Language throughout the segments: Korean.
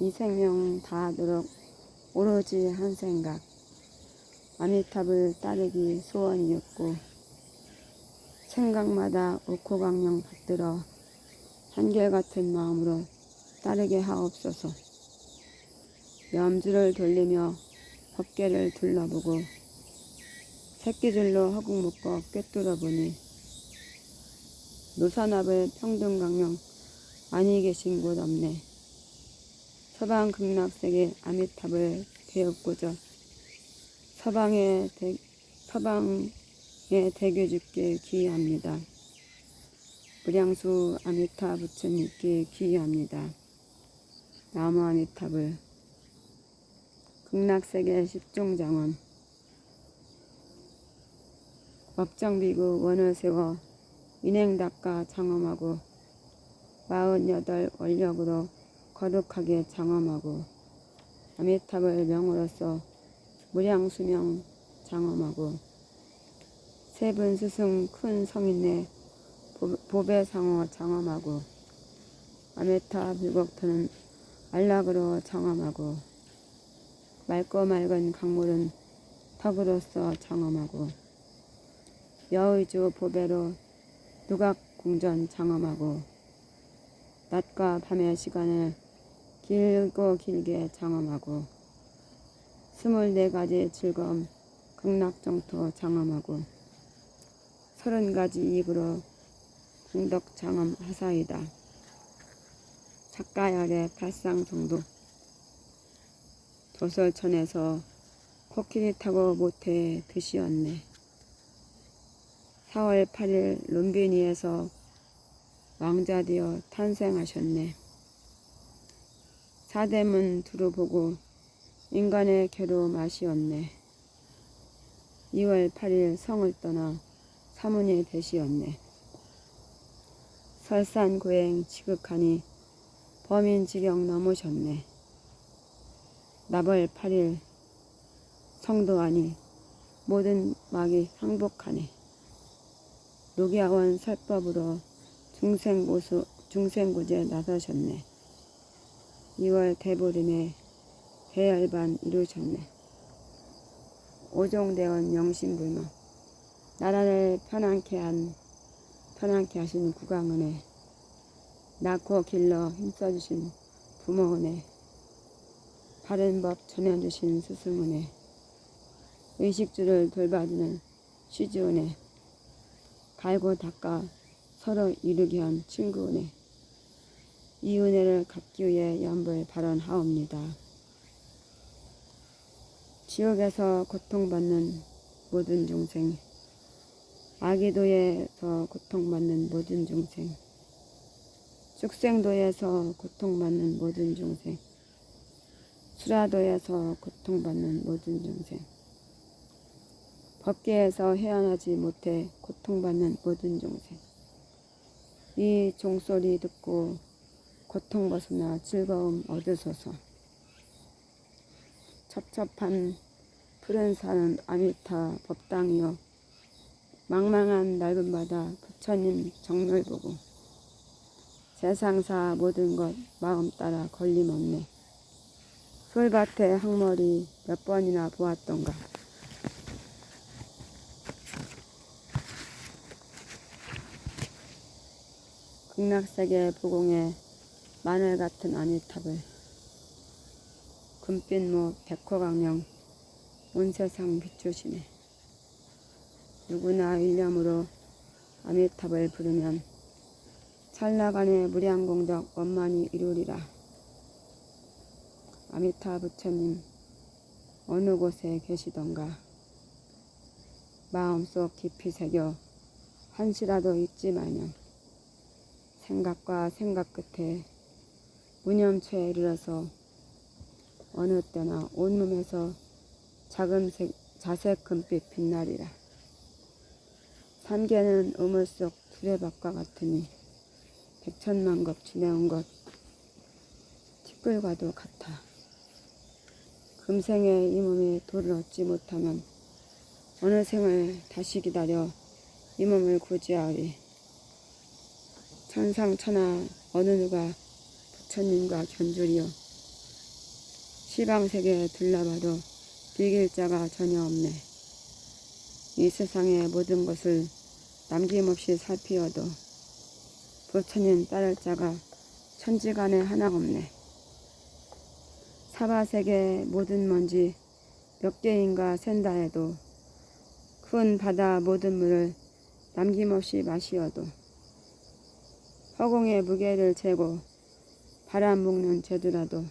이 생명 다하도록 오로지 한 생각 아미탑을 따르기 소원이었고 생각마다 옥호강령 받들어 한결같은 마음으로 따르게 하옵소서 염주를 돌리며 법계를 둘러보고 새끼줄로 허국 묶어 꿰뚫어 보니 노산압을 평등강령 안이 계신 곳 없네. 서방 극락세계 아미탑을 배웠고자 서방의 대, 서방의 대교 죽게 기이합니다. 무량수 아미타 부처님께 기이합니다. 나무 아미탑을 극락세계 십종장원 법정비구 원을 세워 인행 닦아 장엄하고 마흔여덟 원력으로 거룩하게 장엄하고 아미탑을 명으로서 무량수명 장엄하고 세분 스승 큰 성인의 보배상어 장엄하고 아메타 불곡터는 안락으로 장엄하고 맑고 맑은 강물은 턱으로서 장엄하고 여의주 보배로 누각 공전 장엄하고 낮과 밤의 시간을 길고 길게 장엄하고 스물네 가지 즐거움 극락정토 장엄하고 서른 가지 입으로 공덕 장엄 하사이다. 작가열의 발상성도 도설천에서 코끼리 타고 모태 드시었네. 4월 8일 룸비니에서 왕자 되어 탄생하셨네. 사대문 두루 보고 인간의 괴로 마시었네. 2월 8일 성을 떠나 사문이 되시었네. 설산고행 지극하니 범인 지경 넘으셨네. 나벌 8일 성도하니 모든 막이 항복하네. 노기아원 설법으로 중생고수, 중생고제 나서셨네. 2월 대보름에 대열반 이루셨네. 오종대원 영신불모. 나라를 편안케 한 편안케 하신 국왕은혜. 낳고 길러 힘써주신 부모은혜. 바른 법 전해주신 스승은혜. 의식주를 돌봐주는 시주은혜. 갈고 닦아 서로 이루게 한 친구은혜 이 은혜를 갚기 위해 연불 발언하옵니다. 지옥에서 고통받는 모든 중생 아기도에서 고통받는 모든 중생 축생도에서 고통받는 모든 중생 수라도에서 고통받는 모든 중생 법계에서 헤어나지 못해 고통받는 모든 중생 이 종소리 듣고 고통 벗어나 즐거움 얻으소서. 첩첩한 푸른 산은 아미타 법당이요 망망한 넓은 바다 부처님 정렬 보고 세상사 모든 것 마음 따라 걸림없네. 솔밭에 항머리 몇 번이나 보았던가. 극락세계 부공에 마늘 같은 아미탑을 금빛 모 백호강령 온 세상 비추시네. 누구나 일념으로 아미탑을 부르면 찰나간의 무량공덕 원만히 이루리라. 아미타 부처님 어느 곳에 계시던가 마음속 깊이 새겨 한시라도 잊지 마냥 생각과 생각 끝에 무념초에 이르러서 어느 때나 온몸에서 작은 색, 자색 금빛 빛나리라. 삼계는 우물 속 두레박과 같으니 백천만 겁 지내온 것 티끌과도 같아. 금생에 이 몸에 돌을 얻지 못하면 어느 생을 다시 기다려 이 몸을 구제하리. 천상천하 어느 누가 부처님과 견줄이요 시방세계 둘러봐도 비길 자가 전혀 없네. 이 세상의 모든 것을 남김없이 살피어도 부처님 따를 자가 천지간에 하나 없네. 사바세계 모든 먼지 몇 개인가 샌다 해도 큰 바다 모든 물을 남김없이 마시어도 허공의 무게를 재고 묶는 재두라도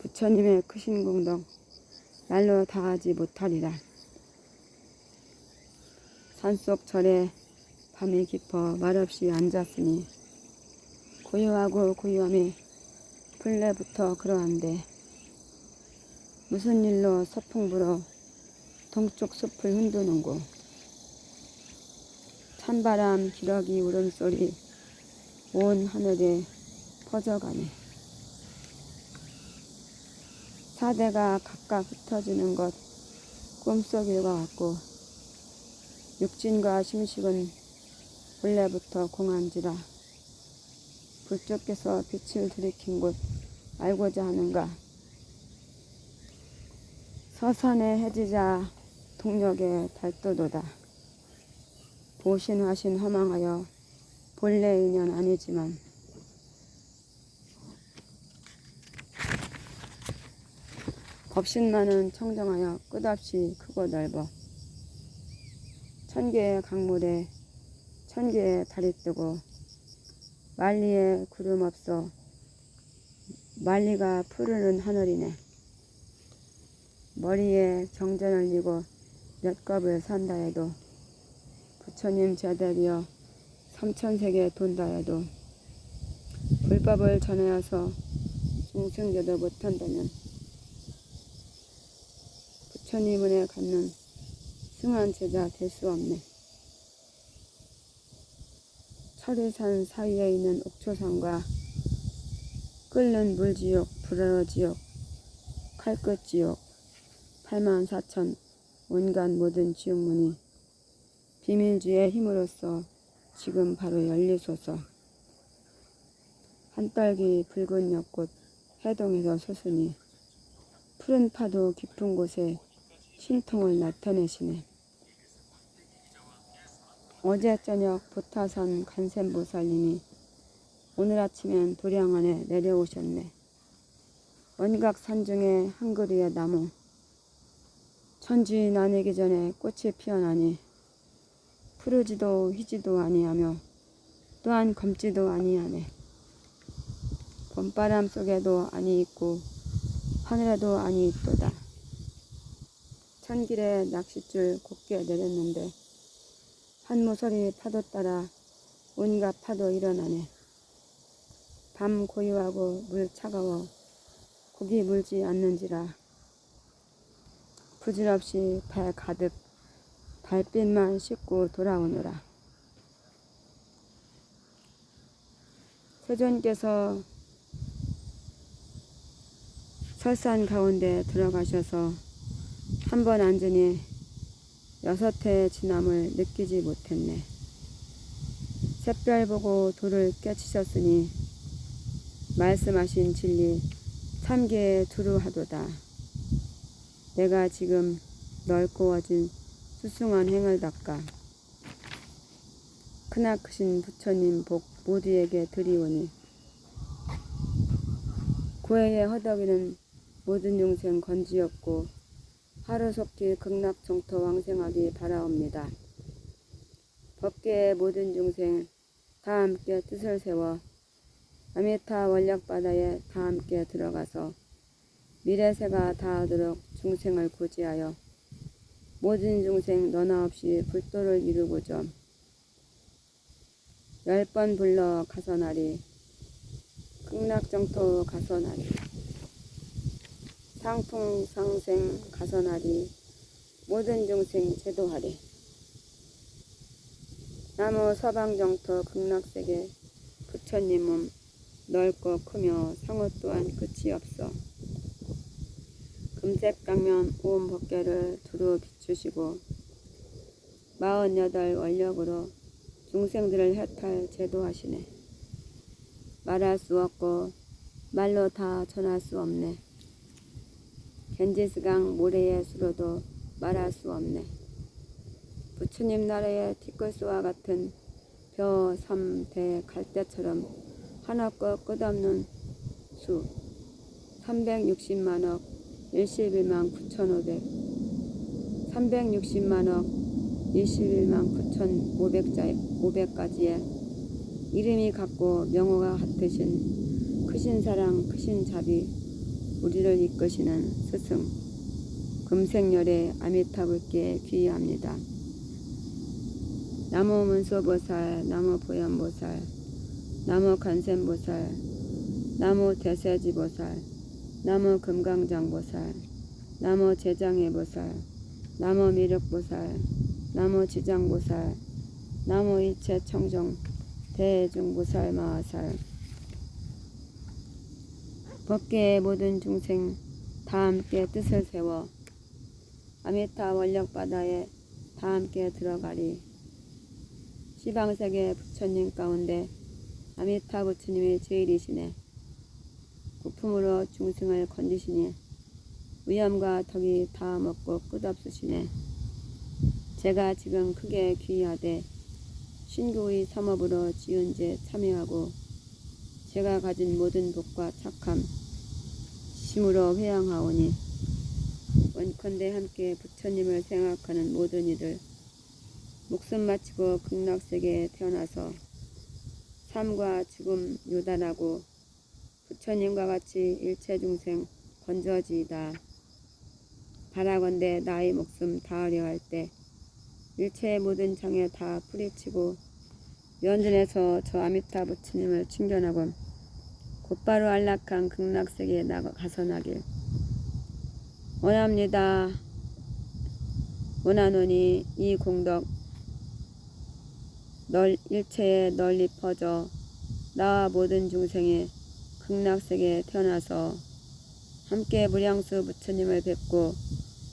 부처님의 크신 공덕 날로 다하지 못하리라. 산속 절에 밤이 깊어 말없이 앉았으니 고요하고 고요함이 근래부터 그러한데 무슨 일로 서풍 불어 동쪽 숲을 흔드는고 찬바람 기러기 울음소리 온 하늘에 퍼져가네 사대가 각각 흩어지는 것 꿈속일과 같고 육진과 심식은 원래부터 공한지라 불쪽께서 빛을 들이킨 곳 알고자 하는가. 서산의 해지자 동력의 달도도다. 보신하신 허망하여 본래 인연 아니지만 법신만은 청정하여 끝없이 크고 넓어 천 개의 강물에 천 개의 달이 뜨고 만리에 구름 없어 만리가 푸르는 하늘이네. 머리에 정전을 이고 몇 겁을 산다 해도 부처님 제대리여 삼천세계 돈다 해도 불법을 전하여서 중생제도 못한다면 부처님 은혜 갖는 승한 제자 될 수 없네. 철의산 사이에 있는 옥초산과 끓는 물지옥, 불화지옥, 칼끝지옥, 8만 4천 온갖 모든 지옥문이 비밀주의 힘으로써 지금 바로 열리소서. 한딸기 붉은 연꽃 해동에서 솟으니 푸른 파도 깊은 곳에 신통을 나타내시네. 어제 저녁 보타산 간센보살님이 오늘 아침엔 도량 안에 내려오셨네. 원각 산중에 한 그루의 나무 천지 나내기 전에 꽃이 피어나니 푸르지도 휘지도 아니하며 또한 검지도 아니하네. 봄바람 속에도 아니 있고 하늘에도 아니 있도다. 천길에 낚싯줄 곱게 내렸는데 한 모서리 파도 따라 온갖 파도 일어나네. 밤 고요하고 물 차가워 고기 물지 않는지라 부질없이 배 가득 달빛만 씻고 돌아오느라 세존께서 설산 가운데 들어가셔서 한 번 앉으니 여섯 해의 지남을 느끼지 못했네. 샛별 보고 돌을 깨치셨으니 말씀하신 진리 참개에 두루하도다. 내가 지금 넓고어진 수승한 행을 닦아 크나크신 부처님 복 모두에게 드리오니 고해의 허덕이는 모든 용생 건지였고 하루속히 극락정토 왕생하기 바라옵니다. 법계의 모든 중생 다 함께 뜻을 세워 아미타 원력바다에 다 함께 들어가서 미래세가 다하도록 중생을 고지하여 모든 중생 너나 없이 불도를 이루고자 열 번 불러 가서나리 극락정토 가서나리 상풍상생 가서나리 모든 중생 제도하리. 나무 서방정토 극락세계 부처님은 넓고 크며 성우 또한 끝이 없어. 금색강면 온 법계를 두루 비추시고 마흔여덟 원력으로 중생들을 해탈 제도하시네. 말할 수 없고 말로 다 전할 수 없네 겐지스강 모래의 수로도 말할 수 없네. 부처님 나라의 티끌수와 같은 벼, 삼, 대, 갈대처럼 하나껏 끝없는 수 360만억 11만 9,500 360만억 21만 9,500자 500가지의 이름이 같고 명호가 같으신 크신 사랑 크신 자비 우리를 이끄시는 스승 금생열의 아미타불께 귀의합니다. 나무 문소보살, 나무 보현보살, 나무 간센보살, 나무 대세지보살, 나무 금강장보살, 나무 제장의보살, 나무 미륵보살, 나무 지장보살, 나무 이체청정, 대중보살 마하살, 법계의 모든 중생 다 함께 뜻을 세워 아미타 원력 바다에 다 함께 들어가리. 시방세계 부처님 가운데 아미타 부처님이 제일이시네. 고품으로 중생을 건지시니 위엄과 덕이 다 먹고 끝없으시네. 제가 지금 크게 귀하되 신교의 삼업으로 지은 죄 참여하고 제가 가진 모든 복과 착함 심으로 회양하오니 원컨대 함께 부처님을 생각하는 모든 이들 목숨 마치고 극락세계에 태어나서 삶과 죽음 요단하고 부처님과 같이 일체 중생 건져지이다. 바라건대 나의 목숨 다하려 할 때 일체의 모든 장애 다 뿌리치고 연전에서 저 아미타 부처님을 충견하고 곧바로 안락한 극락세계에 나가 가서나길 원합니다. 원하노니 이 공덕 널 일체에 널리 퍼져 나와 모든 중생의 극락세계에 태어나서 함께 무량수 부처님을 뵙고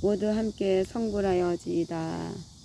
모두 함께 성불하여 지이다.